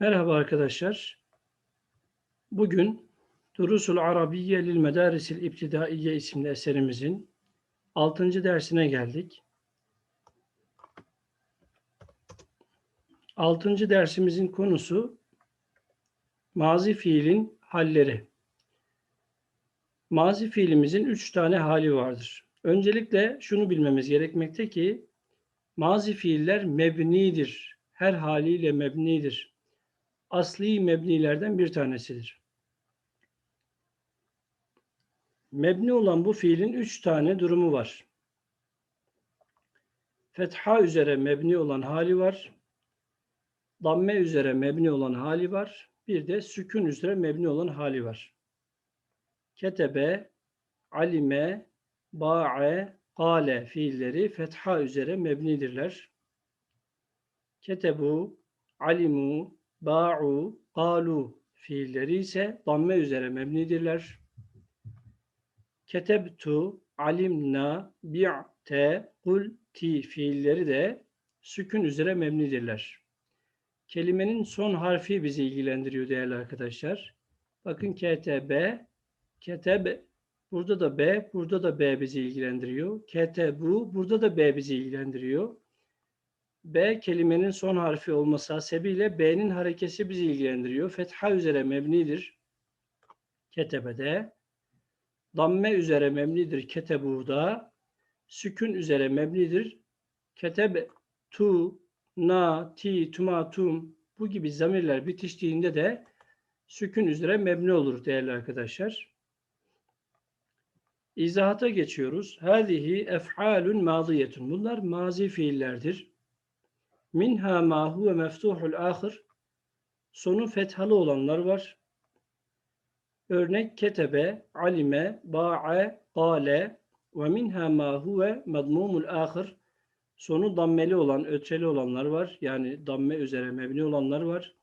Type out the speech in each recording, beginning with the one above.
Merhaba arkadaşlar. Bugün Durusul Arabiye lil Medarisil İbtidaiye isimli eserimizin 6. dersine geldik. 6. dersimizin konusu mazi fiilin halleri. Mazi fiilimizin üç tane hali vardır. Öncelikle şunu bilmemiz gerekmekte ki mazi fiiller mebnidir. Her haliyle mebnidir asli mebnilerden bir tanesidir. Mebni olan bu fiilin üç tane durumu var. Fetha üzere mebni olan hali var. Damme üzere mebni olan hali var. Bir de sükun üzere mebni olan hali var. Ketebe, alime, ba'e, kale fiilleri fetha üzere mebnidirler. Ketebu, alimu, ba'u, qalu fiilleri ise damme üzere mebnidirler. Ketebtu, alimna, bi'te, kulti fiilleri de sükun üzere mebnidirler. Kelimenin son harfi bizi ilgilendiriyor değerli arkadaşlar. Bakın KTB, keteb, burada da B, burada da B bizi ilgilendiriyor. Ketebu, burada da B bizi ilgilendiriyor. B kelimenin son harfi olması hasebiyle B'nin harekesi bizi ilgilendiriyor. Fetha üzere mebnidir. Ketebede. Damme üzere mebnidir. Ketebu'da. Sükün üzere mebnidir. Keteb tu, na, ti, tuma, tum bu gibi zamirler bitiştiğinde de sükün üzere mebni olur değerli arkadaşlar. İzahata geçiyoruz. Hâzihi ef'alun maziyetun. Bunlar mazi fiillerdir. Minha ma huve meftuhul ahir. Sonu fethalı olanlar var. Örnek ketebe, alime, ba'e, gale ve minha ma huve madmumul ahir. Sonu dammeli olan, ötreli olanlar var. Yani damme üzere mebni olanlar var.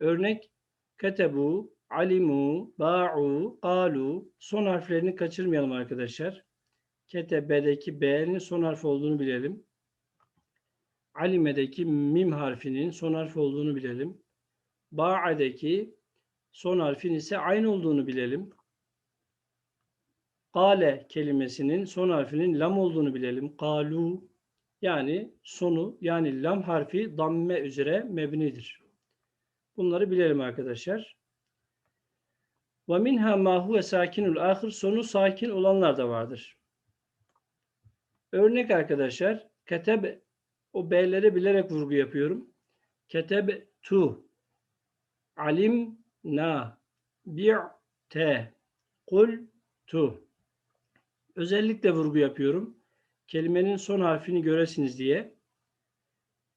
Örnek ketebu, alimu, ba'u, qalu. Son harflerini kaçırmayalım arkadaşlar. Ketebedeki B'nin son harfi olduğunu bilelim. Alime'deki mim harfinin son harf olduğunu bilelim. Ba'adeki son harfin ise aynı olduğunu bilelim. Kale kelimesinin son harfinin lam olduğunu bilelim. Kalu yani sonu yani lam harfi damme üzere mebnidir. Bunları bilelim arkadaşlar. Ve minha ma huve sakinul ahir sonu sakin olanlar da vardır. Örnek arkadaşlar keteb o B'lere bilerek vurgu yapıyorum. Keteb tu alim na bi'te kul tu özellikle vurgu yapıyorum. Kelimenin son harfini göresiniz diye.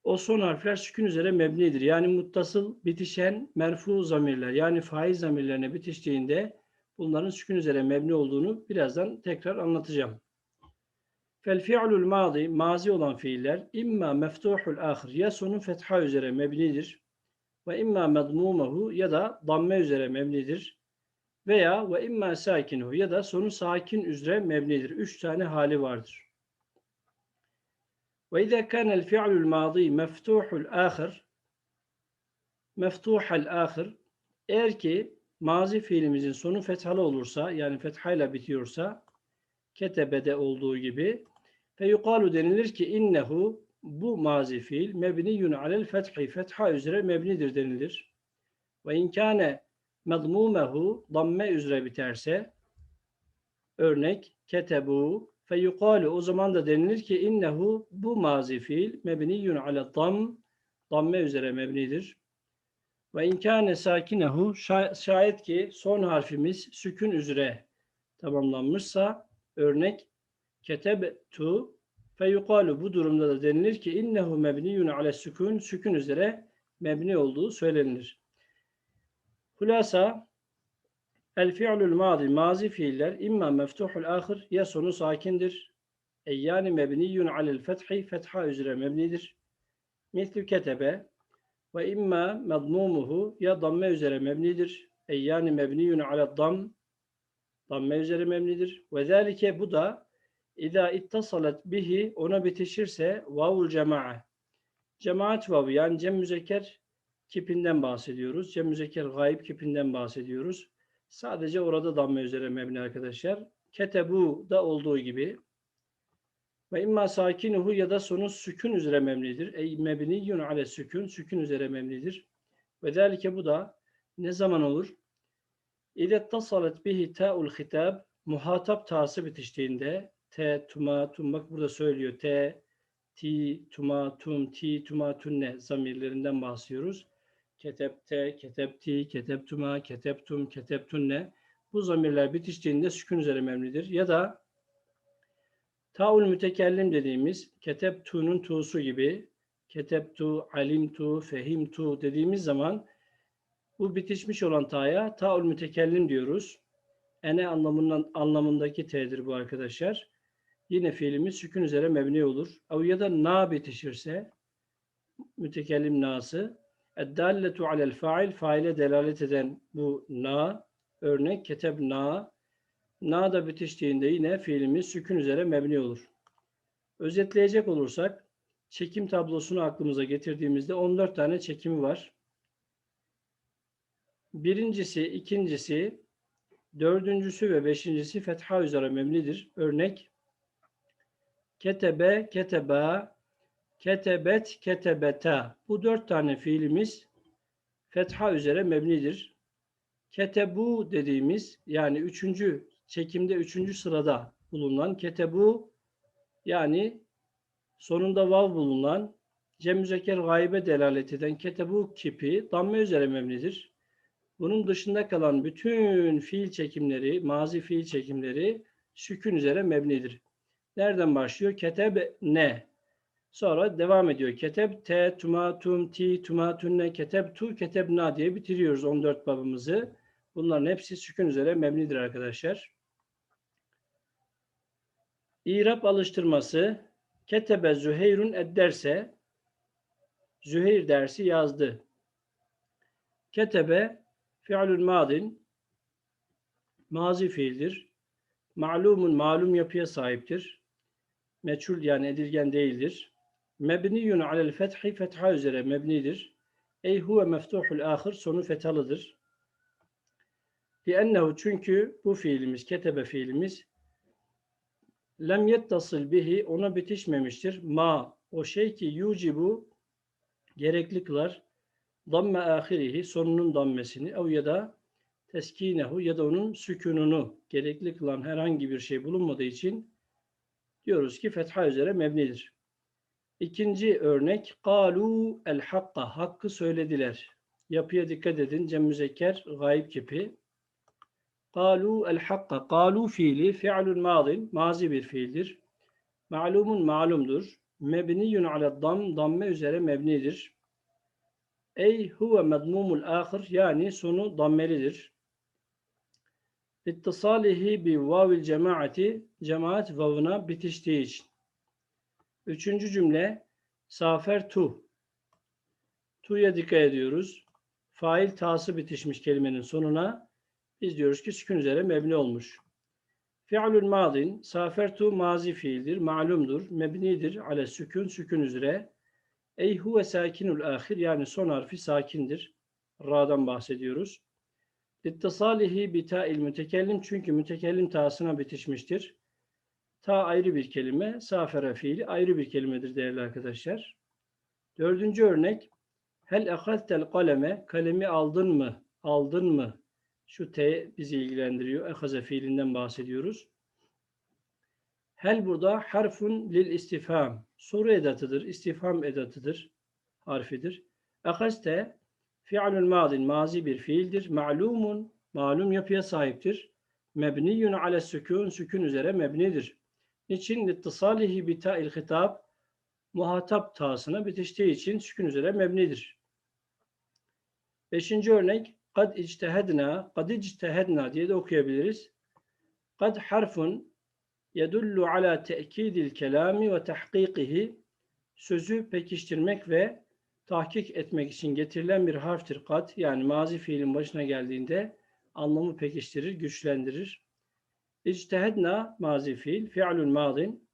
O son harfler sükun üzere mebnidir. Yani muttasıl bitişen merfu zamirler yani faiz zamirlerine bitiştiğinde bunların sükun üzere mebni olduğunu birazdan tekrar anlatacağım. Fel fi'lul mazi, mazi olan fiiller imma meftuhul ahir ya sonu fetha üzere mebnidir ve imma medmumehu ya da damme üzere mebnidir veya ve imma sakinuhu ya da sonu sakin üzere mebnidir. Üç tane hali vardır. Ve izâ kânel fi'lul mazi meftuhul ahir meftuhal ahir eğer ki mazi fiilimizin sonu fethalı olursa yani fethayla bitiyorsa ketebede olduğu gibi Fe denilir ki innehu bu mazi fiil mebniyun alel fethi fetha üzere mebnidir denilir. Ve inkâne medmumehu damme üzere biterse örnek ketebu fe o zaman da denilir ki innehu bu mazi fiil mebniyun ale dam damme üzere mebnidir. Ve inkâne sakinehu şayet ki son harfimiz sükün üzere tamamlanmışsa örnek ketebtu fe yukalu bu durumda da denilir ki innehu mebniyun ale sükun sükun üzere mebni olduğu söylenir. Hulasa el fi'lul mazi mazi fiiller imma meftuhul ahir ya sonu sakindir. E yani mebniyun alel fethi fetha üzere mebnidir. Mislü ketebe ve imma medmumuhu ya damme üzere mebnidir. E yani mebniyun alel dam damme üzere mebnidir. Ve zalike bu da İza ittasalat bihi ona bitişirse vavul cema'a. Cemaat vavu yani cem müzekker kipinden bahsediyoruz. Cem müzekker gayb kipinden bahsediyoruz. Sadece orada damme üzere mebni arkadaşlar. Ketebu da olduğu gibi. Ve imma sakinuhu ya da sonu sükun üzere memlidir. Ey mebniyyun ale sükun, sükun üzere memlidir. Ve zalike bu da ne zaman olur? İde tasalet bihi ta'ul hitab, muhatap ta'sı bitiştiğinde, te, tuma, tum, bak burada söylüyor, te, ti, tuma, tum, ti, tuma, tunne zamirlerinden bahsediyoruz. Ketepte, ketepti, keteptuma, keteptum, keteptunne. Bu zamirler bitiştiğinde sükun üzere memlidir. Ya da taul mütekellim dediğimiz keteptu'nun tu'su gibi keteptu, alimtu, fehimtu dediğimiz zaman bu bitişmiş olan ta'ya taul mütekellim diyoruz. Ene anlamından, anlamındaki t'dir bu arkadaşlar. Yine fiilimiz sükun üzere mebni olur. Av ya da na bitişirse mütekellim nası eddalletu alel fail faile delalet eden bu na örnek keteb na na da bitiştiğinde yine fiilimiz sükun üzere mebni olur. Özetleyecek olursak çekim tablosunu aklımıza getirdiğimizde 14 tane çekimi var. Birincisi, ikincisi, dördüncüsü ve beşincisi fetha üzere mebnidir. Örnek ketebe, keteba, ketebet, ketebeta. Bu dört tane fiilimiz fetha üzere mebnidir. Ketebu dediğimiz yani üçüncü çekimde üçüncü sırada bulunan ketebu yani sonunda vav bulunan cem müzekker gaybe delalet eden ketebu kipi damme üzere mebnidir. Bunun dışında kalan bütün fiil çekimleri, mazi fiil çekimleri sükun üzere mebnidir. Nereden başlıyor? Keteb ne? Sonra devam ediyor. Keteb te, tuma, tum, ti, tuma, tunne, keteb tu, keteb na diye bitiriyoruz 14 babımızı. Bunların hepsi sükun üzere mebnidir arkadaşlar. İrab alıştırması Ketebe Züheyrun edderse Züheyr dersi yazdı. Ketebe fi'lül madin mazi fiildir. Ma'lumun malum yapıya sahiptir. Meçhul yani edilgen değildir. Mebniyun alel fethi fetha üzere mebnidir. Ey huve meftuhul ahir sonu fethalıdır. Liennehu çünkü bu fiilimiz, ketebe fiilimiz lem yettasıl bihi ona bitişmemiştir. Ma o şey ki yucibu gerekli kılar damme ahirihi sonunun dammesini ev ya da teskinehu ya da onun sükununu gerekli kılan herhangi bir şey bulunmadığı için diyoruz ki fetha üzere mebnidir. İkinci örnek kalu el hakka hakkı söylediler. Yapıya dikkat edin. Cem müzekker gayb kipi. Kalu el hakka. Kalu fiili fi'lun madin. Mazi bir fiildir. Ma'lumun malumdur. Mebniyun ala dam. Damme üzere mebnidir. Ey huve medmumul ahir. Yani sonu dammelidir. İttisalihi bi vavil cemaati. Cemaat vavına bitiştiği için. Üçüncü cümle safer tu. Tu'ya dikkat ediyoruz. Fail tası bitişmiş kelimenin sonuna biz diyoruz ki sükun üzere mebni olmuş. Fi'lül madin safertu mazi fiildir, malumdur, mebnidir ale sükun sükun üzere. Ey huve sakinul ahir yani son harfi sakindir. Ra'dan bahsediyoruz. İttisalihi bi ta'il mütekellim çünkü mütekellim tasına bitişmiştir. Ta ayrı bir kelime, safere fiili ayrı bir kelimedir değerli arkadaşlar. Dördüncü örnek, hel ehaztel kaleme, kalemi aldın mı, aldın mı? Şu T bizi ilgilendiriyor. Ehaze fiilinden bahsediyoruz. Hel burada harfun lil istifham. Soru edatıdır, istifham edatıdır, harfidir. Ehazte fi'lül madin, mazi bir fiildir. Ma'lumun, malum yapıya sahiptir. Mebniyun ale sükun, sükun üzere mebnidir. Niçin? Littisalihi bi ta'il hitap muhatap tasına bitiştiği için sükun üzere mebnidir. Beşinci örnek kad ictehedna, kad ictehedna diye de okuyabiliriz. Kad harfun yedullu ala te'kidil kelami ve tahkikihi sözü pekiştirmek ve tahkik etmek için getirilen bir harftir kad. Yani mazi fiilin başına geldiğinde anlamı pekiştirir, güçlendirir. İctehedna mazi fiil, fi'lun madin.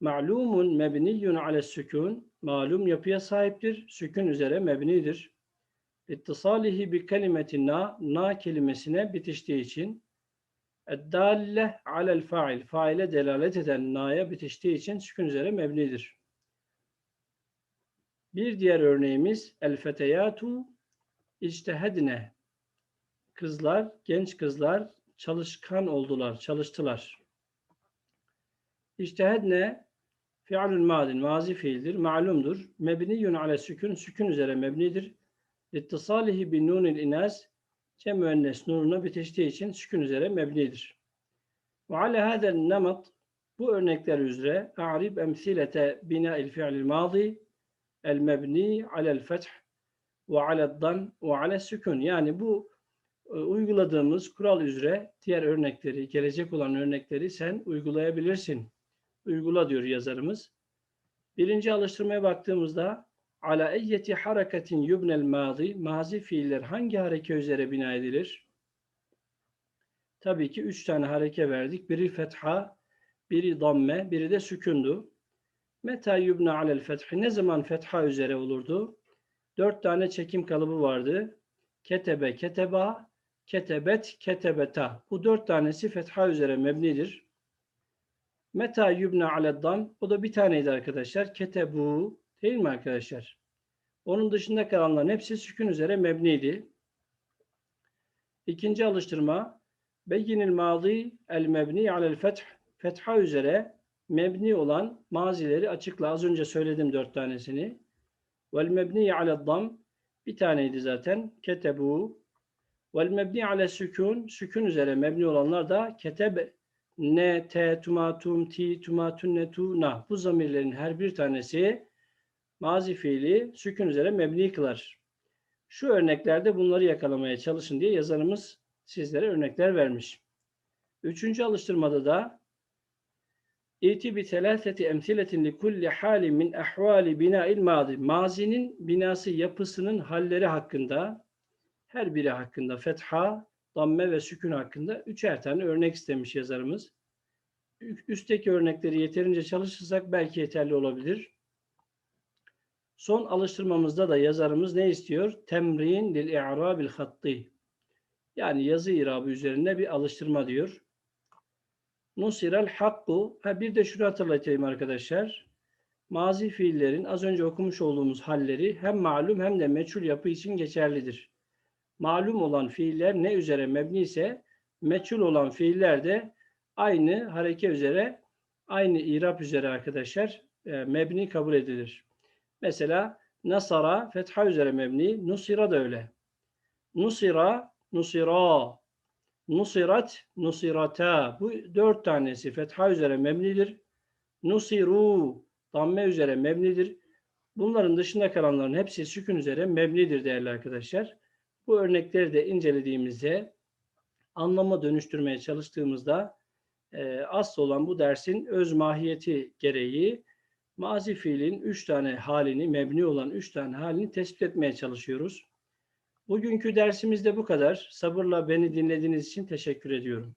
Ma'lumun mebniyyun ale sükun. Malum yapıya sahiptir. Sükun üzere mebnidir. İttisalihi bi kelimeti na, na kelimesine bitiştiği için Eddalle alel fail. Faile delalet eden na'ya bitiştiği için sükun üzere mebnidir. Bir diğer örneğimiz el feteyatu içtehedne. Kızlar, genç kızlar çalışkan oldular, çalıştılar. İçtehedne fi'lül madin, mazi fiildir, malumdur. Mebniyun ale sükun, sükun üzere mebnidir. İttisalihi bin nunil inas, cem müennes nuruna bitiştiği için sükun üzere mebnidir. Ve ala hadel nemat, bu örnekler üzere a'rib emsilete bina'il fi'lil mazi el mebni alel feth ve aleddan ve ale sükun. Yani bu e, uyguladığımız kural üzere diğer örnekleri, gelecek olan örnekleri sen uygulayabilirsin. Uygula diyor yazarımız. Birinci alıştırmaya baktığımızda ala eyyeti hareketin yubnel mazi mazi fiiller hangi hareke üzere bina edilir? Tabii ki üç tane hareke verdik. Biri fetha, biri damme, biri de sükundu. Meta yubna alel fethi ne zaman fetha üzere olurdu? Dört tane çekim kalıbı vardı. Ketebe, keteba, ketebet, ketebeta. Bu dört tanesi fetha üzere mebnidir. Meta yubna aleddam. O da bir taneydi arkadaşlar. Ketebu. Değil mi arkadaşlar? Onun dışında kalanların hepsi sükun üzere mebniydi. İkinci alıştırma. Beyinil mazi el mebni alel feth. Fetha üzere mebni olan mazileri açıkla. Az önce söyledim dört tanesini. Vel mebni aleddam. Bir taneydi zaten. Ketebu. Vel mebni ale sükun. Sükun üzere mebni olanlar da keteb ne, te, tumatum, ti, tumatun, ne, tu, na. Bu zamirlerin her bir tanesi mazi fiili sükun üzere mebni kılar. Şu örneklerde bunları yakalamaya çalışın diye yazarımız sizlere örnekler vermiş. Üçüncü alıştırmada da İti bi telâseti emsiletin li kulli hali min ahvali bina'il mazi. Mazinin binası yapısının halleri hakkında her biri hakkında fetha, damme ve sükun hakkında üçer tane örnek istemiş yazarımız. Üstteki örnekleri yeterince çalışırsak belki yeterli olabilir. Son alıştırmamızda da yazarımız ne istiyor? Temrin lil i'rabil hatti. Yani yazı irabı üzerinde bir alıştırma diyor. Nusirel hakku. Ha bir de şunu hatırlatayım arkadaşlar. Mazi fiillerin az önce okumuş olduğumuz halleri hem malum hem de meçhul yapı için geçerlidir. Malum olan fiiller ne üzere mebni ise meçhul olan fiiller de aynı hareke üzere, aynı irap üzere arkadaşlar e, mebni kabul edilir. Mesela nasara fetha üzere mebni, nusira da öyle. Nusira, nusira, nusirat, nusirata. Bu dört tanesi fetha üzere mebnidir. Nusiru, damme üzere mebnidir. Bunların dışında kalanların hepsi sükun üzere mebnidir değerli arkadaşlar. Bu örnekleri de incelediğimizde anlama dönüştürmeye çalıştığımızda e, asıl olan bu dersin öz mahiyeti gereği mazi fiilin üç tane halini, mebni olan üç tane halini tespit etmeye çalışıyoruz. Bugünkü dersimizde bu kadar. Sabırla beni dinlediğiniz için teşekkür ediyorum.